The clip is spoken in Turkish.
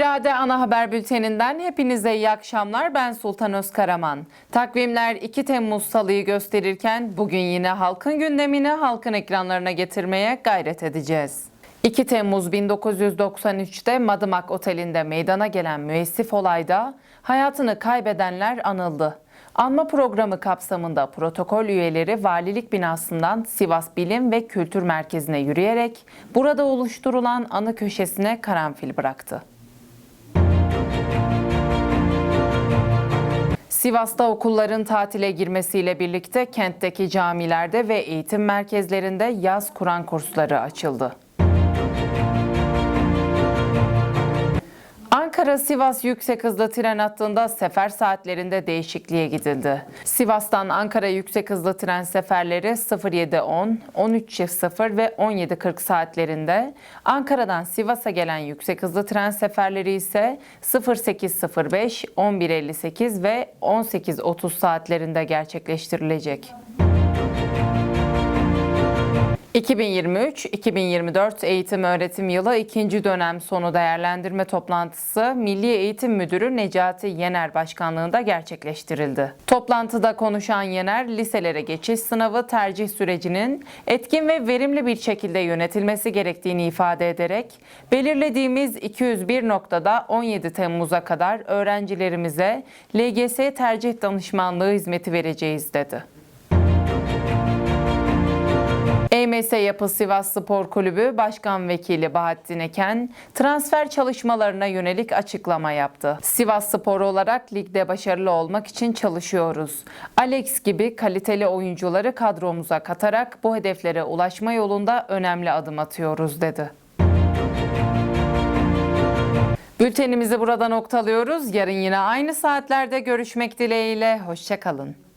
İrade Ana Haber Bülteninden hepinize iyi akşamlar. Ben Sultan Özkaraman. Takvimler 2 Temmuz Salı'yı gösterirken bugün yine halkın gündemini halkın ekranlarına getirmeye gayret edeceğiz. 2 Temmuz 1993'te Madımak Oteli'nde meydana gelen müessif olayda hayatını kaybedenler anıldı. Anma programı kapsamında protokol üyeleri valilik binasından Sivas Bilim ve Kültür Merkezi'ne yürüyerek burada oluşturulan anı köşesine karanfil bıraktı. Sivas'ta okulların tatile girmesiyle birlikte kentteki camilerde ve eğitim merkezlerinde yaz Kur'an kursları açıldı. Ankara-Sivas yüksek hızlı tren hattında sefer saatlerinde değişikliğe gidildi. Sivas'tan Ankara yüksek hızlı tren seferleri 07.10, 13.00 ve 17.40 saatlerinde, Ankara'dan Sivas'a gelen yüksek hızlı tren seferleri ise 08.05, 11.58 ve 18.30 saatlerinde gerçekleştirilecek. 2023-2024 eğitim öğretim yılı ikinci dönem sonu değerlendirme toplantısı Milli Eğitim Müdürü Necati Yener başkanlığında gerçekleştirildi. Toplantıda konuşan Yener, liselere geçiş sınavı tercih sürecinin etkin ve verimli bir şekilde yönetilmesi gerektiğini ifade ederek, belirlediğimiz 201 noktada 17 Temmuz'a kadar öğrencilerimize LGS tercih danışmanlığı hizmeti vereceğiz dedi. EMS Yapı Sivas Spor Kulübü Başkan Vekili Bahattin Eken transfer çalışmalarına yönelik açıklama yaptı. Sivas Spor olarak ligde başarılı olmak için çalışıyoruz. Alex gibi kaliteli oyuncuları kadromuza katarak bu hedeflere ulaşma yolunda önemli adım atıyoruz dedi. Bültenimizi burada noktalıyoruz. Yarın yine aynı saatlerde görüşmek dileğiyle. Hoşçakalın.